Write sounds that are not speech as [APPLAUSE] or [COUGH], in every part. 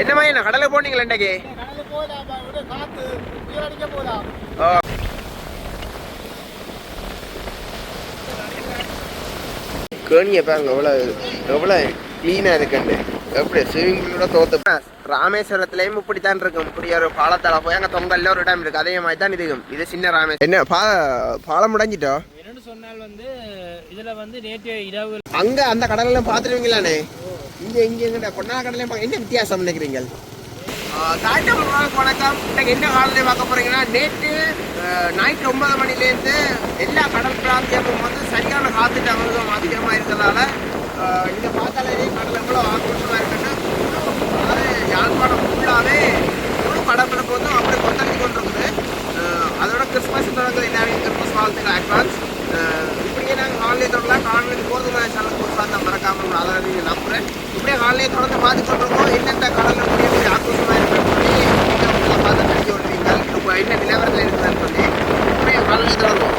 என்னம்மா என்ன கடலுக்கு போனீங்களா இன்றைக்கு? கேணியை பாருங்க எவ்வளோ எவ்வளோ க்ளீனாக இருக்குண்டு எப்படி ஸ்விமிங் பூலோட தோத்து ராமேஸ்வரத்துலேயும் இப்படி தான் இருக்கும். இப்படி ஒரு பாலத்தால போய் அங்கே தொங்கல்ல ஒரு இடம் இருக்கு. அதே மாதிரி தான் இதுக்கும் இது சின்ன ராமேஸ்வரம் என்ன பா பாலம் என்னன்னு சொன்னால் வந்து இதுல வந்து நேற்று இரவு அங்கே அந்த கடலெல்லாம் பார்த்துருவீங்களாண்ணே? இங்கே இங்கே எங்கிட்ட கடலையும் என்ன வித்தியாசம் நினைக்கிறீங்க? தாய்த்தமிழ் வணக்கம். இன்னைக்கு என்ன காலத்தை பார்க்க போறீங்கன்னா நேற்று நைட் ஒன்பது மணிலேருந்து எல்லா கடல் பிராந்தியமும் வந்து சரியான காத்துட்டு அமிர்தம் அதிகமாக இருக்கிறதால இங்கே பார்த்தாலே கடல் எவ்வளோ ஆக்ரோஷமாக இருக்குன்னு அதாவது யாழ்ப்பாணம் ஃபுல்லாகவே முழு கடற்பரப்பு வந்து அப்படியே கொத்தடிச்சு கொண்டு இருக்குது அதோட கிறிஸ்மஸ் தொடங்குது எல்லாரையும் கிறிஸ்மஸ் வாழ்த்துக்கள் அட்வான்ஸ் இப்படியே நாங்கள் ஹாலிலே தொடரலாம் காலையில் போதுமான சேனல் புதுசாக மறக்காமல் அதை நீங்கள் நம்புகிறேன் இப்படியே ஹாலிலே தொடர்ந்து பார்த்து கொண்டிருக்கோம் எந்தெந்த கடலில் பெரிய பெரிய ஆக்ரோஷமாக இருக்குன்னு சொல்லி நீங்க பார்த்து தெரிஞ்சு கொள்வீங்க இப்போ என்ன நிலவரத்தில் இருக்குதுன்னு சொல்லி இப்படியே ஹாலிலே தொடருவோம்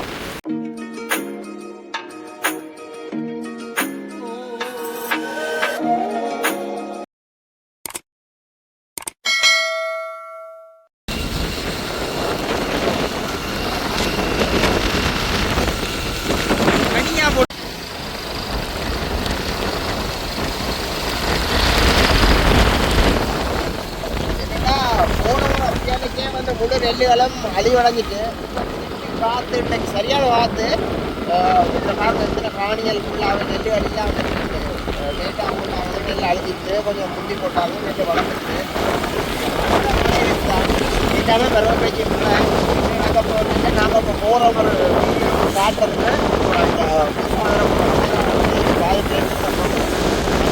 முழு அழிவடைஞ்சிட்டு காற்று இன்னைக்கு சரியான காற்று ஆஹ் இந்த காற்று இருக்கிற காணிகள் ஃபுல்லாக நெல்லுகள் இல்லாமல் இருக்குது லேட்டாக ஃபுல்லாக நெல் அழிஞ்சிட்டு கொஞ்சம் முந்தி போட்டாலும் நெல் வளர்ந்துட்டு எல்லாமே பருவப்பைக்கு நாங்கள் இப்போ நாங்கள் இப்போ போகிற ஒரு காட்டுறதுக்கு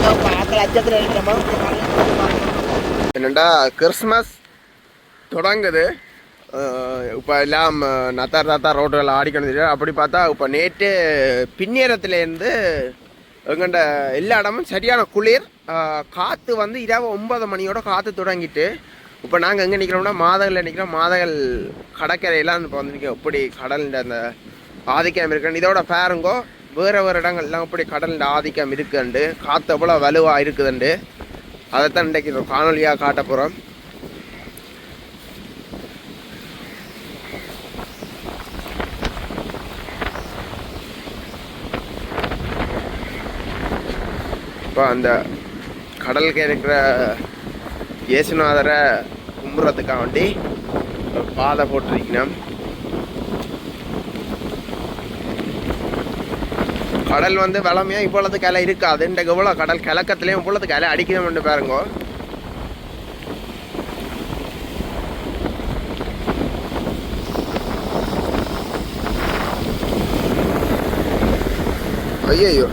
அந்த ஆக்கள் அச்சத்தில் மாதிரி என்னண்டா கிறிஸ்மஸ் தொடங்குது இப்போ எல்லாம் நத்தார் தாத்தார் ரோட்டில் ஆடிக்கணும் தெரியும் அப்படி பார்த்தா இப்போ நேற்று பின்னேரத்துலேருந்து எங்கள்கிட்ட எல்லா இடமும் சரியான குளிர் காற்று வந்து இரவு ஒன்பது மணியோட காற்று தொடங்கிட்டு இப்போ நாங்கள் எங்கே நிற்கிறோம்னா மாதகளில் நிற்கிறோம் மாதகள் கடற்கரையெல்லாம் இப்போ வந்து நிற்க எப்படி கடலில் அந்த ஆதிக்கம் இருக்குன்னு இதோட பேருங்கோ வேறு வேறு இடங்கள்லாம் இப்படி கடலில் ஆதிக்கம் இருக்குண்டு காற்று எவ்வளோ வலுவாக இருக்குதுண்டு அதைத்தான் இன்றைக்கு காணொலியாக காட்ட போகிறோம் இப்போ அந்த கடலுக்கு இருக்கிற இயேசுநாதரை கும்புறதுக்காக வேண்டி பாதை போட்டிருக்கணும் கடல் வந்து வளமையாக இவ்வளவு கலை இருக்காது. இந்த இவ்வளோ கடல் கிழக்கத்துலேயும் இவ்வளவு கலை அடிக்கணும்னு பாருங்க. ஐயோ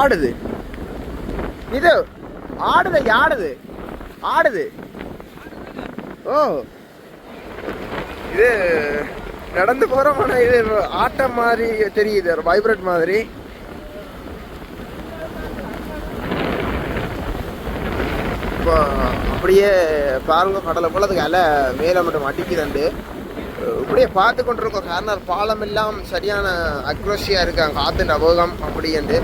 ஆடுது. இது ஆடுது ஆடுது. ஆடுது. ஓ. இது நடந்து போகிறோமான இது ஆட்டம் மாதிரி தெரியுது ஒரு வைப்ரேட் மாதிரி. இப்போ அப்படியே பாருங்க கடலை போல அதுக்கு அலை மேலே மட்டும் அடிக்குதுண்டு. இப்படியே பார்த்து கொண்டிருக்கோம் காரணம் பாலம் எல்லாம் சரியான அக்ரோஷியாக இருக்காங்க காற்று நபோகம் அப்படின்ட்டு.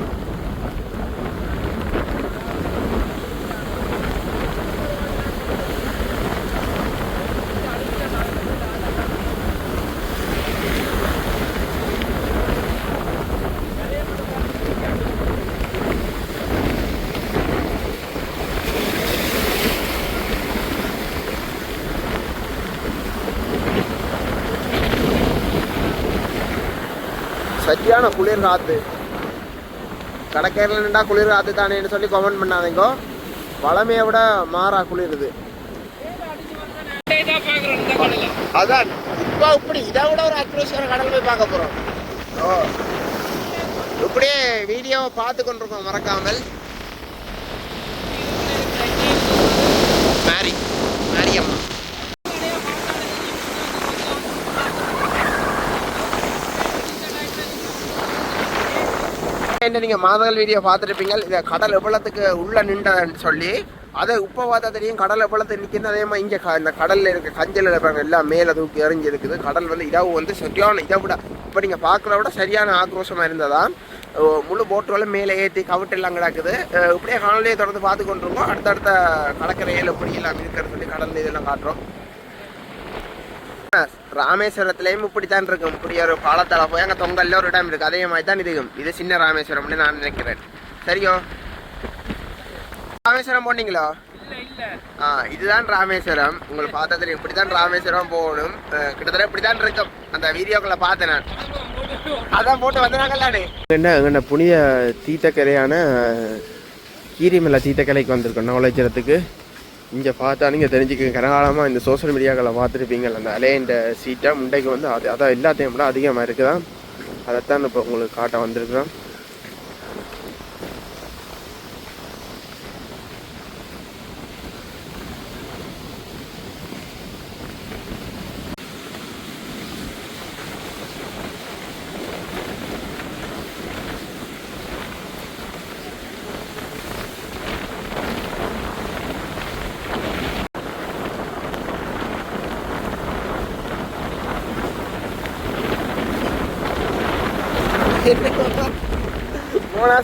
சரியான குளிர் காத்து? கடற்கரையில் நின்றா குளிர் காத்து தானேன்னு சொல்லி கமெண்ட் பண்ணாதீங்க. பழமையை விட மாறா குளிருது அதான் இப்போ இப்படி இதை விட ஒரு அக்ரோஷியான கடல் போய் பார்க்க போறோம். ஓ. இப்படியே வீடியோவை பார்த்து கொண்டிருக்கோம் மறக்காமல். மேரி மேரியம்மா என்ன நீங்கள் மாதங்கள் வீடியோ பார்த்துருப்பீங்க. இதை கடல் எவ்வளோத்துக்கு உள்ளே நின்றதுன்னு சொல்லி அதை உப்பை பார்த்தா தெரியும் கடலை பழத்தை நிற்கிறது அதே மாதிரி இங்கே இந்த கடலில் இருக்க கஞ்சல் இருப்பாங்க எல்லாம் மேலே தூக்கி எறிஞ்சு இருக்குது. கடல் வந்து இரவு வந்து சரியான இதை விட இப்போ நீங்கள் பார்க்குற விட சரியான ஆக்ரோஷமாக இருந்ததா? முழு போட்டுகளும் மேலே ஏற்றி கவிட்டெல்லாம் கிடக்குது. இப்படியே காணொலியை தொடர்ந்து பார்த்து கொண்டிருக்கோம் அடுத்தடுத்த கடற்கரையில் எப்படி எல்லாம் இருக்கிறது சொல்லி கடல் இதெல்லாம் காட்டுறோம். ராமேஸ்வரத்துலேயும் இப்படித்தான் இருக்கும். இப்படி ஒரு பாலத்தால போய் அங்கே தொங்கல்ல ஒரு இடம் இருக்கு. அதே மாதிரி தான் இதுக்கும் இது சின்ன ராமேஸ்வரம்னு நான் நினைக்கிறேன். சரியோ? ராமேஸ்வரம் போனீங்களா? ஆ இதுதான் ராமேஸ்வரம். உங்களுக்கு பார்த்ததுல இப்படித்தான் இப்படி தான் ராமேஸ்வரம் போகணும். கிட்டத்தட்ட இப்படி தான் இருக்கும். அந்த வீடியோக்களை பார்த்தேன் நான். அதான் போட்டு வந்தாங்கல்லானே என்ன எங்கண்ண புனித தீர்த்தக்கரையான கீரிமலை தீத்தக்கரைக்கு வந்திருக்கோம். நவலைச்சரத்துக்கு இங்கே பார்த்தா நீங்கள் தெரிஞ்சுக்க கனகாலமாக இந்த சோஷியல் மீடியாக்களை பார்த்துருப்பீங்க. அந்த அலையண்ட சீட்டை முண்டைக்கு வந்து அது அதான் எல்லாத்தையும் விட அதிகமாக இருக்குதான். அதைத்தான் இப்போ உங்களுக்கு காட்ட வந்திருக்கிறோம்.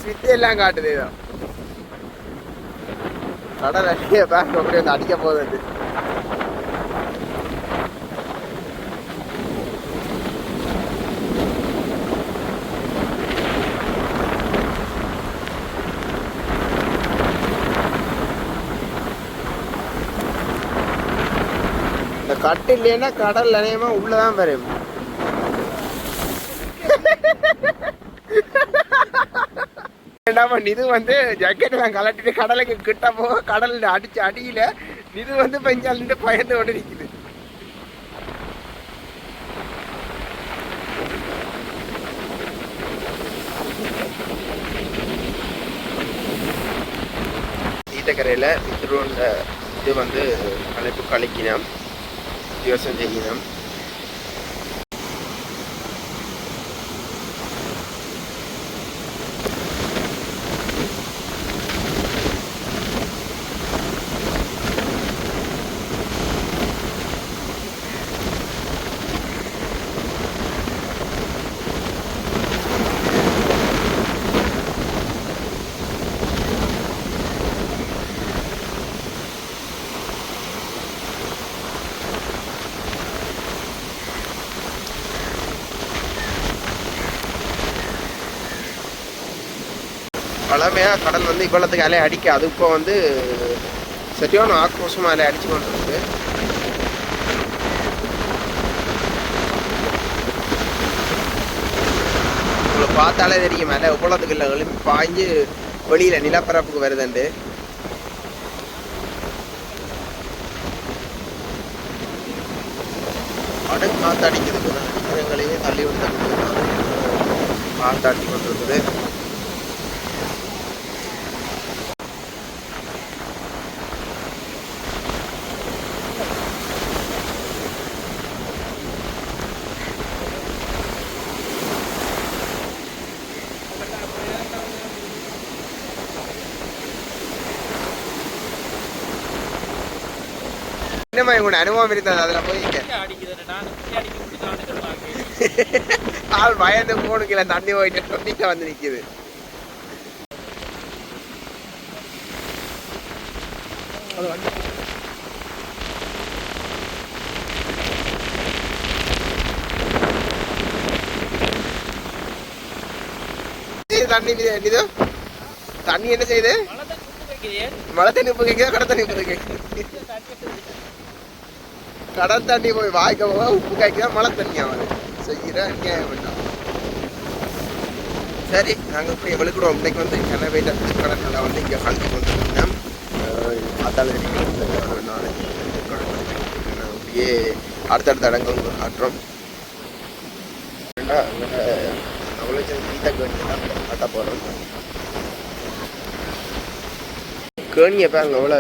போனாஸ் வித்து எல்லாம் காட்டுது இதான் கடல் அடிக்க பேங்க் அப்படி வந்து அடிக்க போகுது இந்த கட்டு இல்லைன்னா கடல் நினையமா உள்ளதான் வரும். வேண்டாமா நிது வந்து ஜக்கெட் நான் கலட்டிட்டு கடலுக்கு கிட்ட போக கடல் அடிச்சு அடியில நிது வந்து பெஞ்சால் பயந்து கொண்டு நிக்குது. ஈட்டக்கரையில் திருவண்ட இது வந்து அழைப்பு கழிக்கினோம் யோசனை செய்யணும் நிலமையாக கடல் வந்து இவ்வளோத்துக்கு அலை அடிக்காது. இப்போ வந்து சரியான ஆக்ரோஷமாக அலையை அடிச்சு கொண்டிருக்கு. உங்களை பார்த்தாலே தெரியும் அலை இவ்வளோத்துக்கு இல்லை. எழுப்பி பாய்ஞ்சு வெளியில் நிலப்பரப்புக்கு வருதுண்டு. கடும் காத்தடிக்குது அடிக்கிறவங்களையே தள்ளி விட்டு காத்தாடி கொண்டிருக்குது. என்னம்மா உங்களோட அனுபவம் இருந்தது அதில் சொல்லுவாங்க ஆள் பயந்து போனுக்குல தண்ணி போயிட்டு நீங்க வந்து நிக்குது. தண்ணி தண்ணி என்ன செய்யுது? மழை தண்ணி உப்பு கேட்குதா கடல் தண்ணி உப்பு கேட்குது கடல் தண்ணி போய் வாய்க்க போக உப்பு காய்க்கா மழை தண்ணி ஆகுது. செய்கிற அநியாயம் வேண்டாம் சரி நாங்கள் இப்படி விழுக்கிறோம் இன்னைக்கு வந்து கனவேட்ட கடற்கரை வந்து இங்கே கலந்து கொண்டு பார்த்தாலே தெரியும். நாளைக்கு அப்படியே அடுத்தடுத்த இடங்கள் காட்டுறோம். அவ்வளோ கீழே கேணி தான் காட்ட போகிறோம் கேணியை பாருங்க எவ்வளோ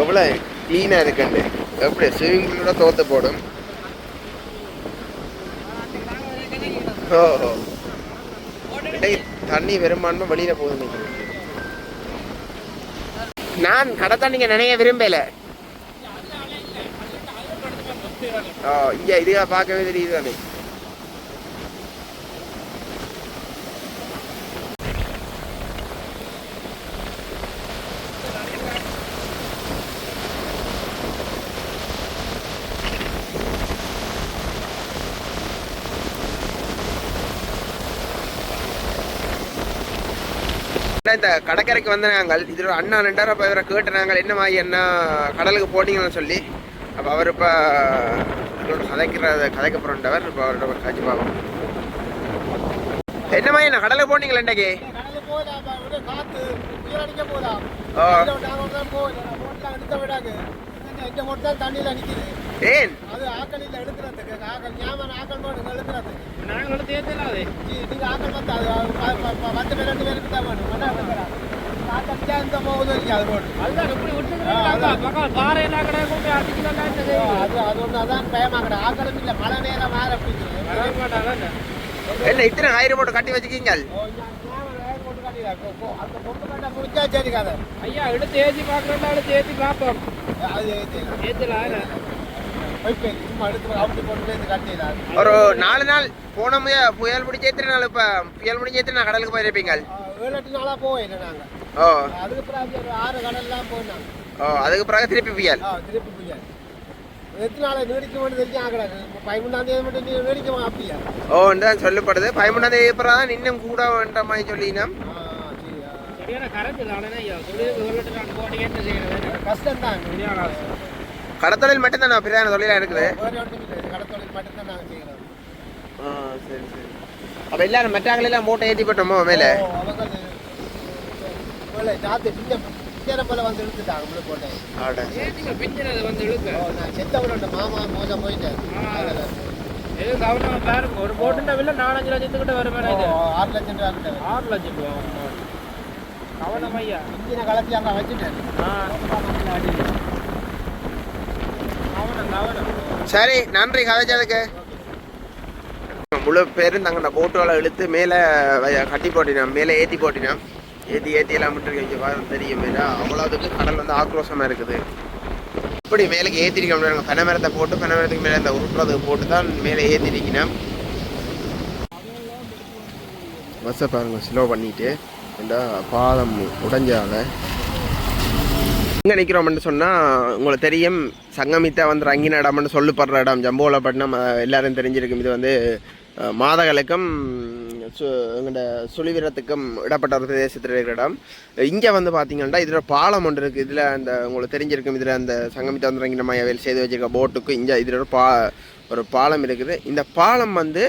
எவ்வளோ க்ளீனாக இருக்குன்னு எப்படி ஸ்விம்மிங் பூலோட தோத்து போடும்? ஓஹோ. தண்ணி பெரும்பான்மை வெளியில போகுது நான் கடை தண்ணிங்க நினைய விரும்பல. இங்க இதுக்காக பார்க்கவே தெரியுது தானே. இந்த கடற்கரைக்கு வந்த நாங்கள் இதில் அண்ணா ரெண்டாயிரம் ரூபாய் இவரை கேட்ட நாங்கள் என்ன மாதிரி என்ன? கடலுக்கு போனீங்கன்னு சொல்லி. அப்போ அவர் இப்போ எங்களோட கதைக்கிறத கதைக்க போகிறவர் இப்போ அவரோட காட்சி பார்க்கணும். என்ன மாதிரி என்ன கடலுக்கு போனீங்களா இன்றைக்கு கடலுக்கு போகலாம் விட காத்து புயல் அடிக்க போகலாம் ஆ. நாங்கள் தான் போகல போட்டெலாம் எடுத்த விடாது இந்த மட்டும் தான் தண்ணியில் நிற்கிது ஏன் அது ஆக்களில் எடுக்கிறதுக்கு ஆக்கள் ஞாபகம் ஆக்கள் போட்டு எடுக்கிறதுக்கு நாங்களும் தேர்தலாது நீங்க ஆக்கள் வந்து அது ப- ப- ப- பத்து பேர் ரெண்டு பேருக்கு தான் வேணும் என்ன பண்ணுறாங்க காத்தடிச்சா இந்த போகுது இல்லையா அது ரோடு அதுதான் இப்படி விட்டுருக்காங்க பக்கம் பாறை எல்லாம் கிடையாது. அடிக்கலாம் அது அது ஒன்று அதான் பயமாக்கட ஆக்களும் இல்லை மழை நேரம் வர மாட்டாங்க என்ன இத்தனை ஆயிரம் போட்டு கட்டி வச்சுக்கீங்க? அந்த பொண்ணு கண்டா முடிஞ்சா சரி கதை ஐயா எடுத்து ஏற்றி பார்க்கறதா எடுத்து ஏற்றி பார்ப்போம். அது ஏற்றலாம் ஒரு நாலு நாள் போன முய புயல் முடிஞ்ச எத்தனை நாள் இப்போ புயல் முடிஞ்ச எத்தனை நாள் கடலுக்கு போயிருப்பீங்க. ஏழு எட்டு நாளாக போயில நாங்கள் ஓ. அதுக்கு பிறகு ஆறு கடல்லாம் போயினாங்க ஓ அதுக்கு பிறகு திருப்பி புயல். ஆ திருப்பி புயல். ஓ தான் சொல்லப்படுது. பதிமூணாம் தேதி அப்புறம் தான் இன்னும் கூட வேண்ட மாதிரி சொல்லினோம் கரெக்ட் தானே கடத்தொழில் மட்டும்தான் நான் பிரியாண தொழிலாக இருக்குது. கடத்தொழில் மட்டும்தான் நாங்கள் செய்கிறோம் ஆ சரி சரி. அப்போ எல்லாரும் மற்றாங்களெல்லாம் மூட்டை ஏற்றி போட்டோமோ மேலே? வந்து இழுத்துட்டாங்க முழு போட்டேன் பிஞ்சினது வந்து இழுக்க? நான் செத்தவரோட மாமா மோசம் போயிட்டேன் ஒரு போட்டுட்ட வில்ல நாலஞ்சு லட்சத்துக்கிட்ட வருமே இது. ஆறு லட்சம் ரூபா கிட்ட ஆறு லட்சம் ரூபா கவனம் ஐயா. இன்ஜினை கலத்தி அங்கே வச்சுட்டேன் ஆ சரி நன்றி கதைச்சதுக்கு. முழு பேரும் தங்கட போட்டுகளை இழுத்து மேலே கட்டி போட்டினோம். மேலே ஏற்றி போட்டினோம். ஏற்றி ஏற்றி எல்லாம் விட்டுருக்கு இங்கே தெரியும் மேலே. அவ்வளோதுக்கு கடல் வந்து ஆக்ரோஷமாக இருக்குது. இப்படி மேலே ஏற்றிருக்கோம் முடியாது. மரத்தை போட்டு பனைமரத்துக்கு மேலே இந்த உருட்டுறதுக்கு போட்டு தான் மேலே ஏற்றிருக்கணும் பஸ்ஸை பாருங்க ஸ்லோ பண்ணிட்டு இந்த பாலம் உடஞ்சால எங்கே நிற்கிறோம்னு சொன்னால் உங்களுக்கு தெரியும் சங்கமித்தா வந்து ரங்கின இடம்னு சொல்லப்படுற இடம். ஜம்போலப்பட்டினம் எல்லாரும் தெரிஞ்சிருக்கும். இது வந்து மாதகளுக்கும் சு எங்கள்ட சுழிவீரத்துக்கும் இடப்பட்ட ஒரு பிரதேசத்தில் இருக்கிற இடம். இங்கே வந்து பார்த்தீங்கன்னா இதில் பாலம் ஒன்று இருக்குது இதில் அந்த உங்களுக்கு தெரிஞ்சிருக்கும் இதில் அந்த சங்கமித்தா வந்து ரங்கின மையாவில் செய்து வச்சுருக்க போட்டுக்கு இங்கே இதில் ஒரு பா ஒரு பாலம் இருக்குது. இந்த பாலம் வந்து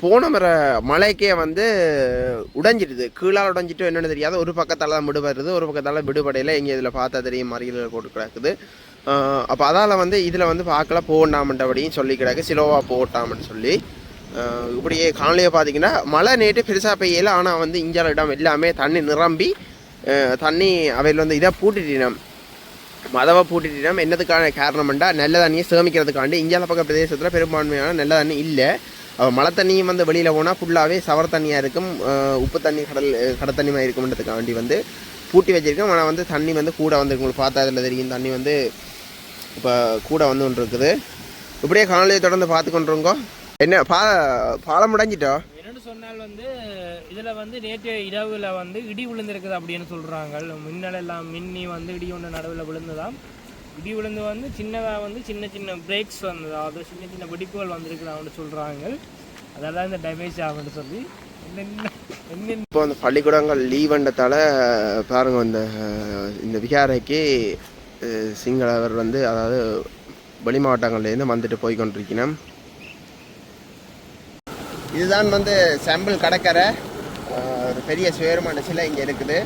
போன முறை மழைக்கே வந்து உடைஞ்சிடுது. கீழால் உடஞ்சிட்டு என்னென்னு தெரியாது ஒரு பக்கத்தால் தான் விடுபடுறது ஒரு பக்கத்தால் விடுபடையில். இங்கே இதில் பார்த்தா தெரியும். மறியல் போட்டு கிடக்குது. அப்போ அதால் வந்து இதில் வந்து பார்க்கல. போகண்டாமன்றபடியும் சொல்லி கிடக்கு. சிலோவாக போட்டாமன்னு சொல்லி. இப்படியே காலையை பார்த்தீங்கன்னா மழை நேற்று பெருசாக பெய்யல. ஆனால் வந்து இஞ்சால இடம் எல்லாமே தண்ணி நிரம்பி தண்ணி அவையில் வந்து இதை பூட்டிட்டினம். மதவை பூட்டிட்டினோம். என்னதுக்கான காரணம்ண்டா நல்ல தண்ணியை சேமிக்கிறதுக்காண்டி இந்தியாவில் பக்க பிரதேசத்தில் பெரும்பான்மையான நல்ல தண்ணி இல்லை. மழை தண்ணியும் வந்து வெளியில் போனால் ஃபுல்லாகவே சவர தண்ணியாக இருக்கும். உப்பு தண்ணி கடல் கடை தண்ணிமாக இருக்கும்ன்றதுக்காண்டி வந்து பூட்டி வச்சிருக்கோம் ஆனால் வந்து தண்ணி வந்து கூட வந்து உங்களுக்கு பார்த்தா அதில் தெரியும். தண்ணி வந்து இப்போ கூட வந்து ஒன்று இருக்குது. இப்படியே காணொலியை தொடர்ந்து பார்த்து கொண்டிருங்கோ. என்ன பா பாலம் முடிஞ்சிட்டோம் என்னென்னு சொன்னால் வந்து இதில் வந்து நேற்று இரவில் வந்து இடி விழுந்திருக்குது அப்படின்னு சொல்கிறாங்க மின்னல் எல்லாம் மின்னி வந்து இடி ஒன்று நடுவில் விழுந்துதான் இடி விழுந்து வந்து சின்னதாக வந்து சின்ன சின்ன பிரேக்ஸ் வந்தது அதாவது சின்ன சின்ன வெடிப்புகள் வந்திருக்குதான்னு சொல்றாங்க. அதெல்லாம் இந்த டேமேஜ் ஆகும்னு சொல்லி. என்னென்ன இப்போ அந்த பள்ளிக்கூடங்கள் லீவண்டத்தால் பாருங்க இந்த இந்த விகாரைக்கு சிங்களவர் வந்து அதாவது வெளி மாவட்டங்கள்லேருந்து வந்துட்டு போய் கொண்டிருக்கணும் இதுதான் வந்து செம்பிள் கடற்கரை. ஒரு பெரிய சுயரமான சிலை இங்கே இருக்குது.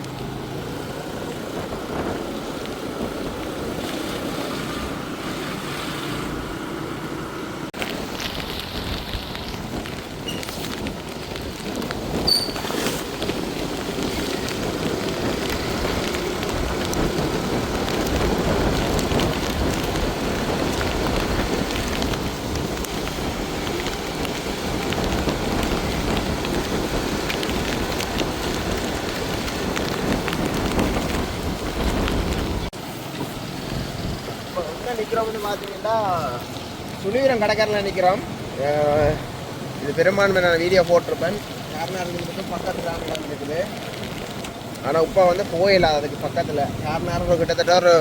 வந்து பார்த்தீங்கன்னா சுழிவீரம் கடைக்காரில் நிற்கிறோம் இது பெரும்பான்மை நான் வீடியோ போட்டிருப்பேன் காரணம் பக்கத்தில் தான் இருக்குது. ஆனால் இப்போ வந்து போயிடலாம் அதுக்கு பக்கத்தில். காரணம் கிட்டத்தட்ட ஒரு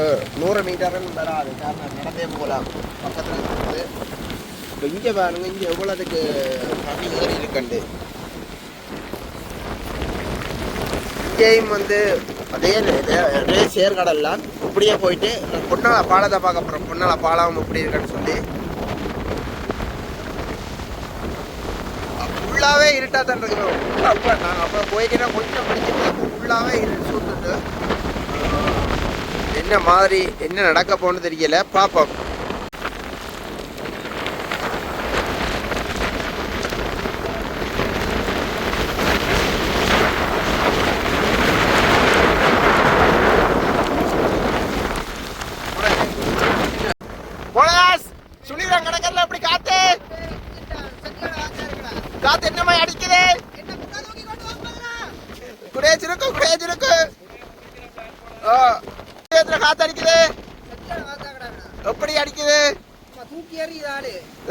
நூறு மீட்டர்னு வராது. காரணம் நடந்தே போகலாம். பக்கத்தில் இருக்குது. இப்போ இங்கே பாருங்க இங்கே எவ்வளோ அதுக்கு தண்ணி ஏறி இருக்கண்டு. இங்கேயும் வந்து அதே ரே அதே அப்படியே போயிட்டு பொன்னால பாலத்தை பார்க்க போகிறோம் பொன்னால பாலம் இப்படி இருக்குன்னு சொல்லி. ஃபுல்லாகவே இருட்டாக தான் இருக்குது அப்போ நாங்கள் அப்போ போய்க்கினா கொஞ்சம் படிச்சுட்டு ஃபுல்லாகவே இருட்டு சொல்லிட்டு என்ன மாதிரி என்ன நடக்க போன்னு தெரியல. பார்ப்போம்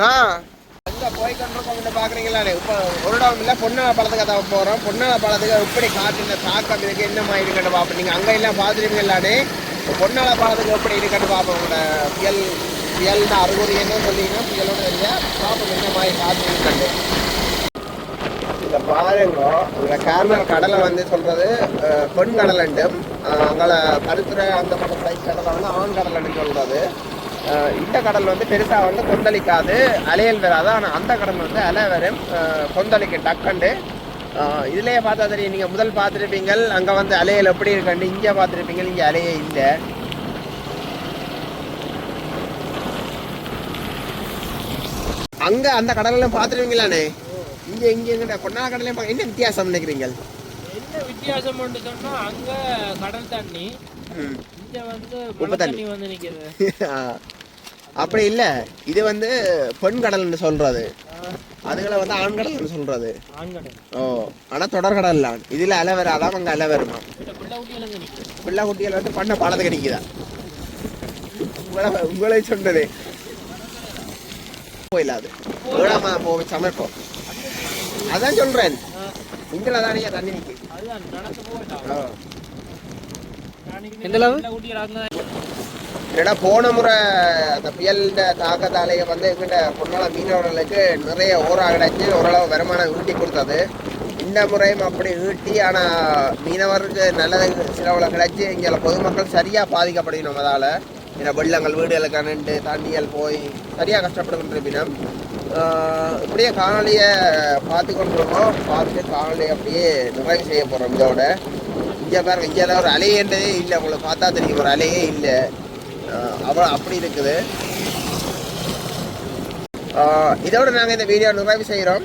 ஆ. போய் கொண்டிருக்கோம் பாக்குறீங்களா இப்போ ஒரு இடம் இல்லை பொன்னாள பழத்துக்கு தான் போகிறோம் பொன்னாள பழத்துக்கு எப்படி காற்று தாக்கம் இதுக்கு என்ன மாதிரி இருக்குன்னு பார்ப்போம். நீங்கள் அங்கே எல்லாம் பார்த்துருக்கீங்களானே பொன்னாள பழத்துக்கு எப்படி இருக்குன்னு பார்ப்போம். உங்களோட புயல் புயல் அறிகுறி என்ன சொன்னீங்கன்னா புயலோட இல்லையா பார்ப்போம் என்ன மாதிரி காற்று இந்த பாருங்க. இந்த கடலை வந்து சொல்றது பெண் கடலண்டு அங்கே கருத்துறை அந்த பக்கம் சைஸ் கடலை வந்து ஆண் கடலன்னு சொல்றது. இந்த கடல் வந்து பெருசா வந்து கொந்தளிக்காது. அலையல் வராது ஆனால் அந்த கடல் வந்து அலை வரும் கொந்தளிக்கும் டக்கண்டு. இதுலயே பார்த்தா தெரியும். நீங்க முதல் பார்த்துருப்பீங்க அங்க வந்து அலையல் எப்படி இருக்கண்டு இங்கே பார்த்துருப்பீங்க இங்க அலையே இல்லை. அங்க அந்த கடலெல்லாம் பார்த்துருவீங்களானே இங்க இங்க எங்கிட்ட பொன்னா கடலையும் என்ன வித்தியாசம் நினைக்கிறீங்க என்ன வித்தியாசம் சொன்னா அங்க கடல் தண்ணி. இங்க வந்து தண்ணி. வந்து [LAUGHS] ஆ. அப்படி இல்ல. இது வந்து பெண் கடல்னு சொல்றது. அதுகளை வந்து ஆண் கடல்னு சொல்றது. ஓ ஆனா தொடர் கடல்லாம் இதுல அலை வராதான் அங்க அலை வருமா பிள்ளை குட்டிகள் வந்து பண்ண பாலத்துக்கு அடிக்குதா உங்களை உங்களை சொன்னது போயிடாது ஏழாமா போய் சமைப்போம் அதான் சொல்றேன். இங்கே தானே தண்ணி நிக்கு. அதுதான் நடந்து போகலாம் ஆ. எந்த அளவு? ஏன்னா போன முறை அந்த புயல் தாக்கத்தாலேயே வந்து எங்கிட்ட பொன்னால மீனவர்களுக்கு நிறைய ஓரா கிடைச்சி ஓரளவு வருமானம் ஈட்டி கொடுத்தது. இந்த முறையும் அப்படி ஈட்டி ஆனால் மீனவருக்கு நல்லது சிலவில் கிடைச்சி இங்கே பொதுமக்கள் சரியாக பாதிக்கப்படணும் அதால். ஏன்னா வெள்ளங்கள் வீடுகளுக்கு நின்று தண்ணிகள் போய் சரியாக கஷ்டப்படுகின்ற பின்னம் இப்படியே காணொலியை பார்த்து கொண்டிருக்கோம் பார்த்து காணொலியை அப்படியே நிறைவு செய்ய போகிறோம் இதோட. இங்கே பாருங்க இங்கே ஒரு அலையன்றதே இல்லை உங்களுக்கு பார்த்தா தெரியும். ஒரு அலையே இல்லை. அவ்வளோ அப்படி இருக்குது. இதோட நாங்கள் இந்த வீடியோ நிறைவு செய்கிறோம்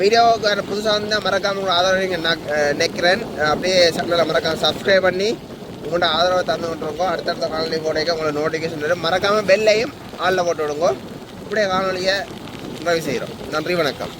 வீடியோவுக்கு புதுசாக இருந்தால் மறக்காம உங்களோட ஆதரவு நீங்கள் நான் நிற்கிறேன் அப்படியே சேனலை மறக்காம சப்ஸ்கிரைப் பண்ணி உங்களோட ஆதரவை தந்து கொண்டிருக்கோம் அடுத்தடுத்த காணொலி போடைக்க உங்களை நோட்டிஃபிகேஷன் வரும் மறக்காமல் பெல்லையும் ஆளில் போட்டு விடுங்க. இப்படியே காணொலியை நிறைவு செய்கிறோம் நன்றி வணக்கம்.